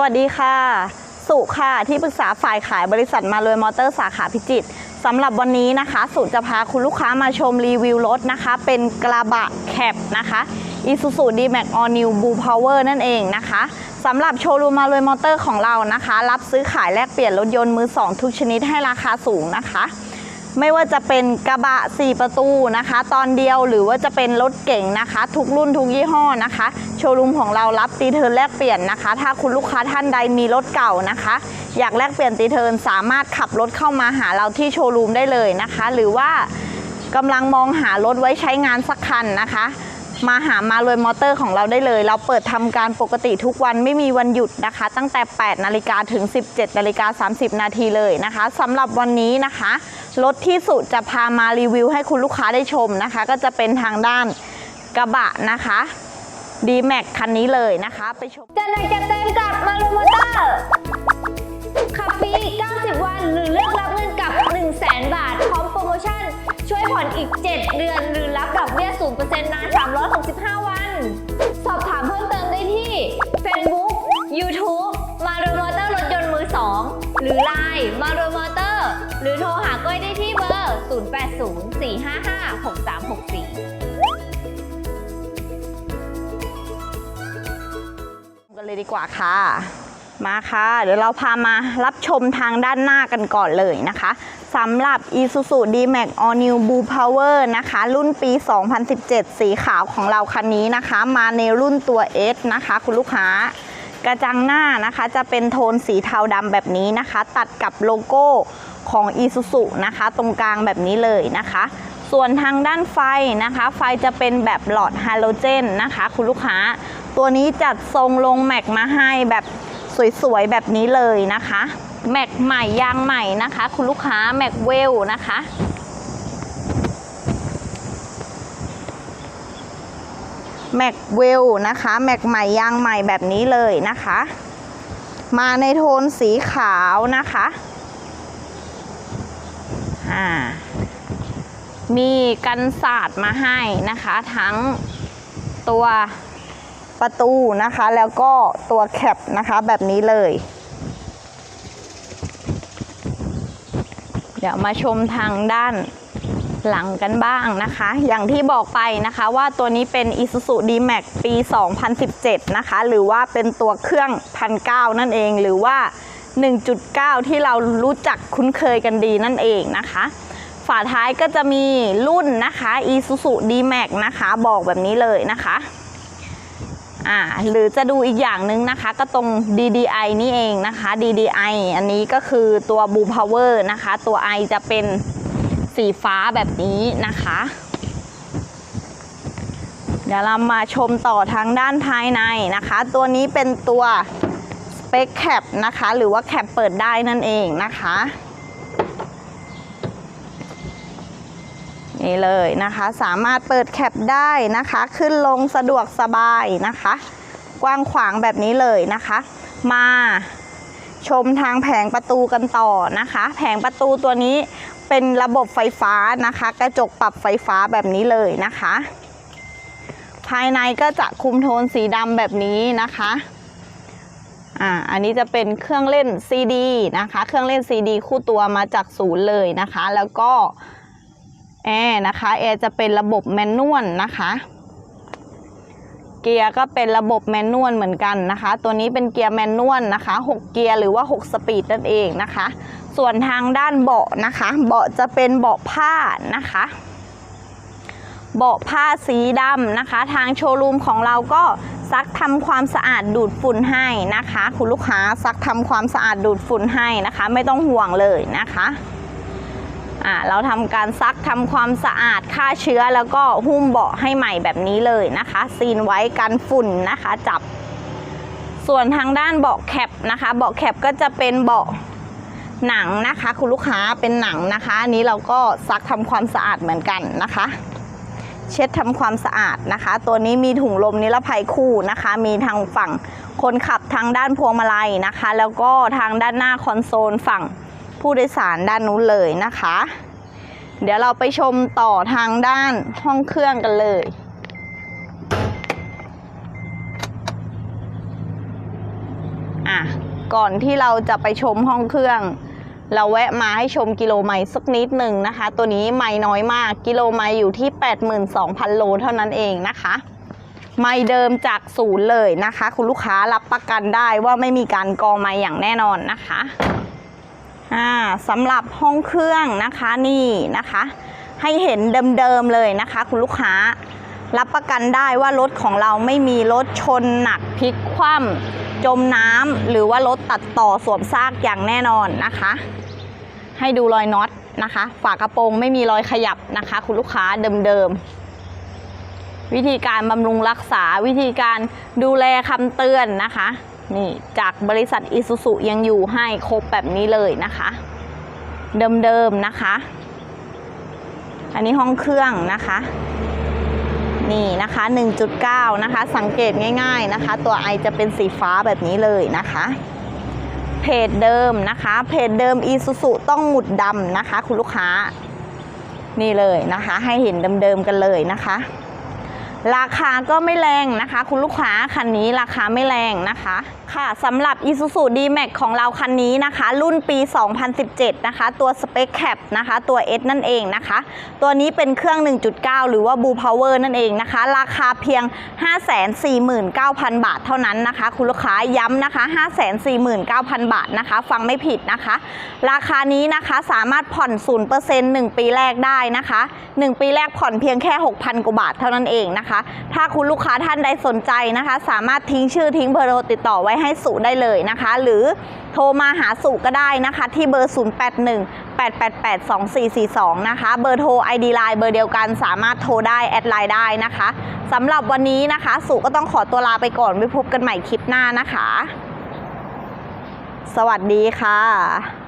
วัสดีค่ะ สุค่ะ ที่ปรึกษาฝ่ายขายบริษัทมาเลยมอเตอร์สาขาพิจิตรสำหรับวันนี้นะคะสุจะพาคุณลูกค้ามาชมรีวิวรถนะคะ เป็นกระบะแคปนะคะ Isuzu D-Max All New Blue Power นั่นเองนะคะสำหรับโชว์รูมมาเลยมอเตอร์ของเรานะคะ รับซื้อขายแลกเปลี่ยนรถยนต์มือสองทุกชนิดให้ราคาสูงนะคะ ไม่ว่าจะเป็นกระบะ 4 ประตูนะคะ ตอนเดียวหรือว่าจะเป็นรถเก่งนะคะ ทุกรุ่นทุกยี่ห้อนะคะ โชว์รูมของเรารับตีเทิร์นแลกเปลี่ยนนะคะ ถ้าคุณลูกค้าท่านใดมีรถเก่านะคะ อยากแลกเปลี่ยนตีเทิร์นสามารถขับรถเข้ามาหาเราที่โชว์รูมได้เลยนะคะ หรือว่ากำลังมองหารถไว้ใช้งานสักคันนะคะ มาหามาเลยมอเตอร์ของเราได้เลย เราเปิดทำการปกติทุกวันไม่มีวันหยุดนะคะ ตั้งแต่ 8 นาฬิกาถึง 17 นาฬิกา 30 นาทีเลยนะคะสำหรับวันนี้นะคะ รถที่สุจะพามารีวิวให้คุณลูกค้าได้ชมนะคะ ก็จะเป็นทางด้านกระบะนะคะ d m a x คันนี้เลยนะคะ ไปชมจะไหนจะเต็มกับมารูมอเตอร์ขับฟรี90 วันหรือเลือกรับเงินกับ 1 0 0 0 0แบาท พร้อมโปรโมชั่น ช่วยผ่อนอีก 7 เดือนหรือ รือ Line มารูมอเตอร์ หรือโทรหาก้อยได้ที่เบอร์ 0804556364 กันเลยดีกว่าค่ะ มาค่ะ เดี๋ยวเราพามารับชมทางด้านหน้ากันก่อนเลยนะคะสำหรับ Isuzu D-Max All New Blue Power นะคะ รุ่นปี 2017 สีขาวของเราคันนี้นะคะ มาในรุ่นตัว S นะคะ คุณลูกค้า กระจังหน้านะคะ จะเป็นโทนสีเทาดำแบบนี้นะคะ ตัดกับโลโก้ของ Isuzu นะคะ ตรงกลางแบบนี้เลยนะคะ ส่วนทางด้านไฟนะคะ ไฟจะเป็นแบบหลอดฮาโลเจนนะคะ คุณลูกค้า ตัวนี้จัดทรงลงแม็กมาให้แบบสวยๆแบบนี้เลยนะคะ แม็กใหม่ยางใหม่นะคะ คุณลูกค้าแม็กเวลนะคะ แม็กเวลนะคะแม็กใหม่ยางใหม่แบบนี้เลยนะคะ มาในโทนสีขาวนะคะอ่ามีกันศาสตร์มาให้นะคะ ทั้งตัวประตูนะคะ แล้วก็ตัวแคปนะคะแบบนี้เลย เดี๋ยวมาชมทางด้าน หลังกันบ้างนะคะ อย่างที่บอกไปนะคะว่าตัวนี้เป็น Isuzu D-Max ปี 2017 นะคะ หรือว่าเป็นตัวเครื่องพันเนั่นเอง หรือว่า 1.9 ที่เรารู้จักคุ้นเคยกันดีนั่นเองนะคะ ฝาท้ายก็จะมีรุ่นนะคะ Isuzu D-Max นะคะบอกแบบนี้เลยนะคะอ่าหรือจะดูอีกอย่างหนึ่งนะคะ ก็ตรง DDI นี่เองนะคะ DDI อันนี้ก็คือตัว Blue Power นะคะ ตัว I จะเป็น สีฟ้าแบบนี้นะคะ เดี๋ยวเรามาชมต่อทางด้านภายในนะคะ ตัวนี้เป็นตัว Spec Cap นะคะ หรือว่าแคปเปิดได้นั่นเองนะคะนี่เลยนะคะ สามารถเปิดแคปได้นะคะ ขึ้นลงสะดวกสบายนะคะ กว้างขวางแบบนี้เลยนะคะ มา ชมทางแผงประตูกันต่อนะคะ แผงประตูตัวนี้เป็นระบบไฟฟ้านะคะ กระจกปรับไฟฟ้าแบบนี้เลยนะคะ ภายในก็จะคุมโทนสีดำแบบนี้นะคะอ่าอันนี้จะเป็นเครื่องเล่นซีดีนะคะ เครื่องเล่นซีดีคู่ตัวมาจากศูนย์เลยนะคะ แล้วก็แอร์นะคะแอร์จะเป็นระบบแมนนวลนะคะ เกียร์ก็เป็นระบบแมนนวลเหมือนกันนะคะ ตัวนี้เป็นเกียร์แมนนวลนะคะ 6 เกียร์หรือว่า 6 สปีดนั่นเองนะคะ ส่วนทางด้านเบาะนะคะ เบาะจะเป็นเบาะผ้านะคะ เบาะผ้าสีดำนะคะ ทางโชว์รูมของเราก็ซักทำความสะอาดดูดฝุ่นให้นะคะ คุณลูกค้าซักทำความสะอาดดูดฝุ่นให้นะคะ ไม่ต้องห่วงเลยนะคะ อ่าเราทำการซักทำความสะอาดฆ่าเชื้อแล้วก็หุ้มเบาะให้ใหม่แบบนี้เลยนะคะ ซีนไว้กันฝุ่นนะคะจับ ส่วนทางด้านเบาะแคปนะคะเบาะแคปก็จะเป็นเบาะหนังนะคะ คุณลูกค้าเป็นหนังนะคะอันนี้เราก็ซักทำความสะอาดเหมือนกันนะคะ เช็ดทำความสะอาดนะคะ ตัวนี้มีถุงลมนิรภัยคู่นะคะ มีทางฝั่งคนขับทางด้านพวงมาลัยนะคะ แล้วก็ทางด้านหน้าคอนโซลฝั่ง ผู้โดยสารด้านนู้นเลยนะคะ เดี๋ยวเราไปชมต่อทางด้านห้องเครื่องกันเลยอะก่อนที่เราจะไปชมห้องเครื่อง เราแวะมาให้ชมกิโลไมล์สักนิดหนึ่งนะคะ ตัวนี้ไมล์น้อยมากกิโลไมล์อยู่ที่ 82,000 โลเท่านั้นเองนะคะไมล์เดิมจากศูนย์เลยนะคะ คุณลูกค้ารับประกันได้ว่าไม่มีการกองไมล์อย่างแน่นอนนะคะ สำหรับห้องเครื่องนะคะนี่นะคะ ให้เห็นเดิมๆเลยนะคะ คุณลูกค้ารับประกันได้ว่ารถของเราไม่มีรถชนหนักพลิกคว่ำจมน้ำหรือว่ารถตัดต่อสวมซากอย่างแน่นอนนะคะ ให้ดูรอยน็อตนะคะ ฝากระโปรงไม่มีรอยขยับนะคะ คุณลูกค้าเดิมๆวิธีการบำรุงรักษาวิธีการดูแลคำเตือนนะคะนี่จากบริษัทอิสุสุยังอยู่ให้ครบแบบนี้เลยนะคะ เดิมๆนะคะ อันนี้ห้องเครื่องนะคะ นี่นะคะ 1.9 นะคะ สังเกตง่าย ๆนะคะ ตัวไอจะเป็นสีฟ้าแบบนี้เลยนะคะ เพจเดิมนะคะ เพจเดิม e s u s u ต้องหมุดดำนะคะ คุณลูกค้า นี่เลยนะคะ ให้เห็นเดิมๆกันเลยนะคะ ราคาก็ไม่แรงนะคะ คุณลูกค้าคันนี้ราคาไม่แรงนะคะค่ะสำหรับ Isuzu D-Max ของเราคันนี้นะคะ รุ่นปี 2017 นะคะ ตัว Spec Cap นะคะ ตัว S นั่นเองนะคะ ตัวนี้เป็นเครื่อง 1.9 หรือว่า Blue Power นั่นเองนะคะ ราคาเพียง 549,000 บาทเท่านั้นนะคะ คุณลูกค้าย้ำนะคะ 549,000 บาทนะคะ ฟังไม่ผิดนะคะ ราคานี้นะคะสามารถผ่อน 0% 1 ปีแรกได้นะคะ 1 ปีแรกผ่อนเพียงแค่ 6,000 กว่าบาทเท่านั้นเองนะคะถ้าคุณลูกค้าท่านใดสนใจนะคะ สามารถทิ้งชื่อทิ้งเบอร์โทรติดต่อไว้ให้สุได้เลยนะคะ หรือโทรมาหาสุก็ได้นะคะ ที่เบอร์ 081 888 2442 นะคะ เบอร์โทร ID Line เบอร์เดียวกันสามารถโทรได้ แอดไลน์ได้นะคะสำหรับวันนี้นะคะ สุก็ต้องขอตัวลาไปก่อนไว้พบกันใหม่คลิปหน้านะคะ สวัสดีค่ะ